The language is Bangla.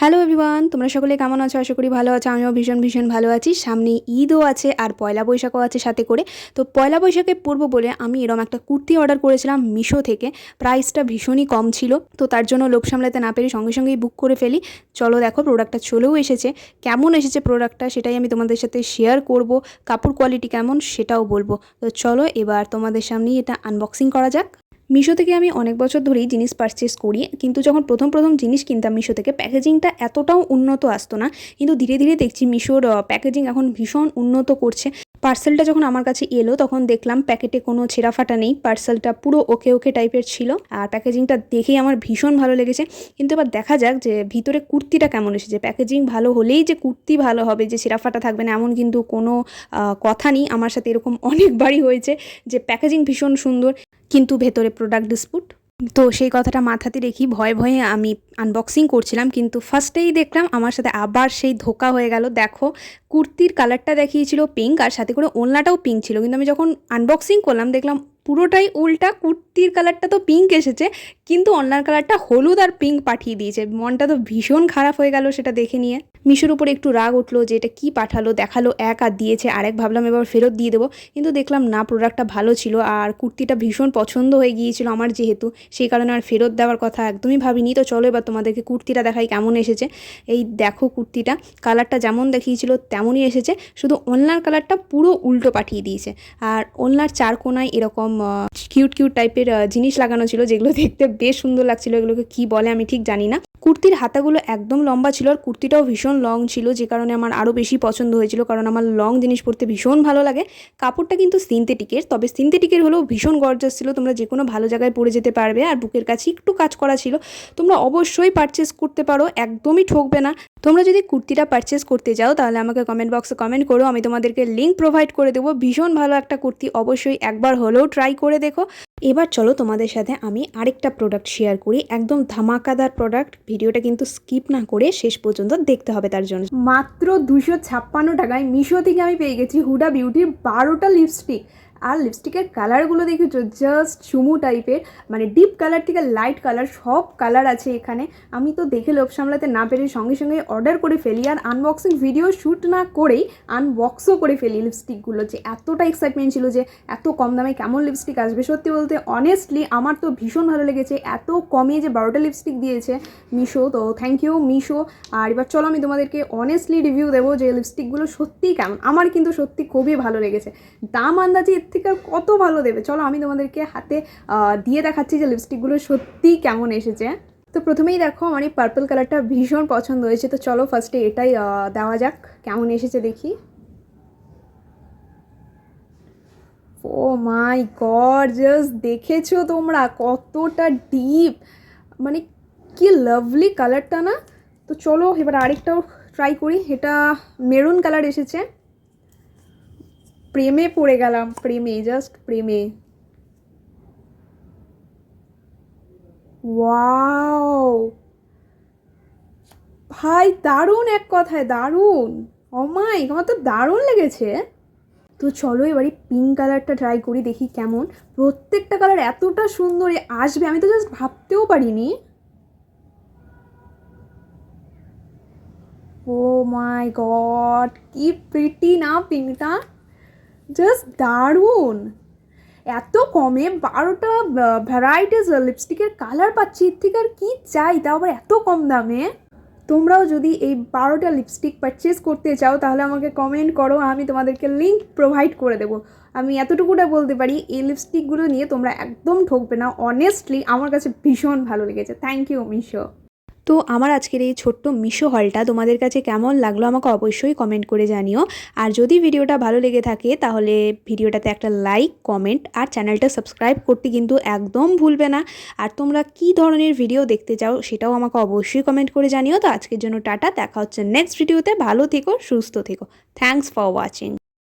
হ্যালো এভরিওয়ান, তোমরা সকলে কেমন আছো? আশা করি ভালো আছো। আমিও ভীষণ ভীষণ ভালো আছি। সামনে ঈদও আছে আর পয়লা বৈশাখও আছে সাথে করে। তো পয়লা বৈশাখে পড়ব বলে আমি এরম একটা কুর্তি অর্ডার করেছিলাম মিশো থেকে। প্রাইসটা ভীষণই কম ছিল। তো তার জন্য লোভ সামলাতে না পেরে সঙ্গে সঙ্গেই বুক করে ফেলি। চলো দেখো প্রোডাক্টটা চলেও এসেছে। কেমন এসেছে প্রোডাক্টটা সেটাই আমি তোমাদের সাথে শেয়ার করব। কাপড় কোয়ালিটি কেমন সেটাও বলব। তো চলো এবার তোমাদের সামনেই এটা আনবক্সিং করা যাক। মিশো থেকে আমি অনেক বছর ধরেই জিনিস পারচেস করি। কিন্তু যখন প্রথম প্রথম জিনিস কিনতাম মিশো থেকে প্যাকেজিংটা এতটাও উন্নত আসতো না। কিন্তু ধীরে ধীরে দেখছি মিশোর প্যাকেজিং এখন ভীষণ উন্নত করছে। পার্সেলটা যখন আমার কাছে এলো, তখন দেখলাম প্যাকেটে কোনো ছেঁড়া ফাটা নেই। পার্সেলটা পুরো ওকে ওকে টাইপের ছিল। আর প্যাকেজিংটা দেখেই আমার ভীষণ ভালো লেগেছে। কিন্তু এবার দেখা যাক যে ভিতরে কুর্তিটা কেমন এসেছে। প্যাকেজিং ভালো হলেই যে কুর্তি ভালো হবে, যে ছেঁড়া ফাটা থাকবে না, এমন কিন্তু কোনো কথা নেই। আমার সাথে এরকম অনেকবারই হয়েছে যে প্যাকেজিং ভীষণ সুন্দর। কিন্তু ভেতরে প্রোডাক্ট ডিসপুট তো সেই কথাটা মাথাতে রেখি ভয়ে ভয়ে আমি আনবক্সিং করছিলাম, কিন্তু ফার্স্টেই দেখলাম আমার সাথে আবার সেই ধোকা হয়ে গেল। দেখো, কুর্তির কালারটা দেখিয়েছিল পিঙ্ক আর সাথে করে ওলনাটাও পিঙ্ক ছিল। কিন্তু আমি যখন আনবক্সিং করলাম, দেখলাম পুরোটাই উল্টা, কুর্তির কালারটা তো পিঙ্ক এসেছে, কিন্তু অন্যার কালারটা হলুদ আর পিঙ্ক পাঠিয়ে দিয়েছে। মনটা তো ভীষণ খারাপ হয়ে গেল সেটা দেখে নিয়ে। মিশোর উপরে একটু রাগ উঠল যে এটা কী পাঠালো, দেখাল, এক আর দিয়েছে, আরেক ভাবলাম এবার ফেরত দিয়ে দেবো। কিন্তু দেখলাম না প্রোডাক্টটা ভালো ছিল আর কুর্তিটা ভীষণ পছন্দ হয়ে গিয়েছিল আমার যেহেতু, সেই কারণে আর ফেরত দেওয়ার কথা একদমই ভাবিনি। তো চলো এবার তোমাদেরকে কুর্তিটা দেখাই কেমন এসেছে। এই দেখো কুর্তিটা, কালারটা যেমন দেখিয়েছিল তেমনই এসেছে, শুধু ওনলার কালারটা পুরো উল্টো পাঠিয়ে দিয়েছে। আর ওনলার চার কোনায় এরকম কিউট কিউট টাইপের জিনিস লাগানো ছিল যেগুলো দেখতে বেশ সুন্দর লাগছিল, এগুলোকে কি বলে আমি ঠিক জানি না। কুর্তির হাতাগুলো একদম লম্বা ছিল আর কুর্তিটাও ভীষণ লং ছিল, যে কারণে আমার আরও বেশি পছন্দ হয়েছিল কারণ আমার লং জিনিস পরতে ভীষণ ভালো লাগে। কাপড়টা কিন্তু সিনথেটিকের তবে সিনথেটিকের হলেও ভীষণ গর্জাস ছিল, তোমরা যে কোনো ভালো জায়গায় পরে যেতে পারবে আর বুকের কাছে একটু কাজ করা ছিল। তোমরা অবশ্যই পারচেস করতে পারো, একদমই ঠকবে না। তোমরা যদি কুর্তিটা পারচেস করতে যাও, তাহলে আমাকে কমেন্ট বক্সে কমেন্ট করো, আমি তোমাদেরকে লিঙ্ক প্রোভাইড করে দেবো। ভীষণ ভালো একটা কুর্তি, অবশ্যই একবার হলেও ট্রাই করে দেখো। এবার চলো তোমাদের সাথে আমি আরেকটা প্রোডাক্ট শেয়ার করি। একদম ধামাকাদার প্রোডাক্ট ভিডিওটা কিন্তু স্কিপ না করে শেষ পর্যন্ত দেখতে হবে তার জন্য। মাত্র দুশো ছাপ্পান্ন টাকায় মিশো থেকে আমি পেয়ে গেছি হুডা বিউটির বারোটা লিপস্টিক আর লিপস্টিকের কালারগুলো দেখেছ জাস্ট চুমু টাইপের মানে ডিপ কালার থেকে লাইট কালার সব কালার আছে এখানে। আমি তো দেখে লোভ সামলাতে না পেরে সঙ্গে সঙ্গে অর্ডার করে ফেলি আর আনবক্সিং ভিডিও শ্যুট না করেই আনবক্সও করে ফেলি লিপস্টিকগুলো যে এতটা এক্সাইটমেন্ট ছিল যে এত কম দামে কেমন লিপস্টিক আসবে? সত্যি বলতে অনেস্টলি আমার তো ভীষণ ভালো লেগেছে। এত কমে যে বারোটা লিপস্টিক দিয়েছে মিশো, তো থ্যাংক ইউ মিশো। আর এবার চলো আমি তোমাদেরকে অনেস্টলি রিভিউ দেবো যে লিপস্টিকগুলো সত্যিই কেমন। আমার কিন্তু সত্যি খুবই ভালো লেগেছে। দাম আন্দাজে থেকে আর কত ভালো দেবে? চলো আমি তোমাদেরকে হাতে দিয়ে দেখাচ্ছি যে লিপস্টিকগুলো সত্যিই কেমন এসেছে। তো প্রথমেই দেখো, আমার এই পার্পল কালারটা ভীষণ পছন্দ হয়েছে। তো চলো ফার্স্টে এটাই দেওয়া যাক, কেমন এসেছে দেখি। ও মাই গড জাস্ট দেখেছ তোমরা? কতটা ডিপ মানে কি লাভলি কালারটা না? তো চলো এবার আরেকটাও ট্রাই করি। এটা মেরুন কালার এসেছে। প্রেমে পড়ে গেলাম, প্রেমে জাস্ট প্রেমে। ওয়াও ভাই, দারুণ এক কথায়, দারুণ। অমাই আমার তো দারুণ লেগেছে। তো চলো এবারে পিঙ্ক কালারটা ট্রাই করি, দেখি কেমন। প্রত্যেকটা কালার এতটা সুন্দর আসবে, আমি তো জাস্ট ভাবতেও পারিনি। ও মাই গড কি প্রিটি না, পিঙ্কটা। জাস্ট দারুণ! এত কমে বারোটা ভ্যারাইটিস লিপস্টিকের কালার পাচ্ছি, এর থেকে আর কী চাই? তাও আবার এত কম দামে? তোমরাও যদি এই বারোটা লিপস্টিক পারচেস করতে চাও, তাহলে আমাকে কমেন্ট করো, আমি তোমাদেরকে লিঙ্ক প্রোভাইড করে দেবো। আমি এতটুকুটা বলতে পারি, এই লিপস্টিকগুলো নিয়ে তোমরা একদম ঠকবে না। অনেস্টলি আমার কাছে ভীষণ ভালো লেগেছে। থ্যাংক ইউ মিশো তো আমার আজকের এই ছোট্ট মিশো হলটা তোমাদের কাছে কেমন লাগল আমাকে অবশ্যই কমেন্ট করে জানিও। আর যদি ভিডিওটা ভালো লেগে থাকে, তাহলে ভিডিওটাতে একটা লাইক কমেন্ট আর চ্যানেলটা সাবস্ক্রাইব করতে কিন্তু একদম ভুলবে না। আর তোমরা কি ধরনের ভিডিও দেখতে চাও সেটাও আমাকে অবশ্যই কমেন্ট করে জানিও। তো আজকের জন্য টাটা, দেখা হচ্ছে নেক্সট ভিডিওতে ভালো থেকো, সুস্থ থেকো। Thanks for watching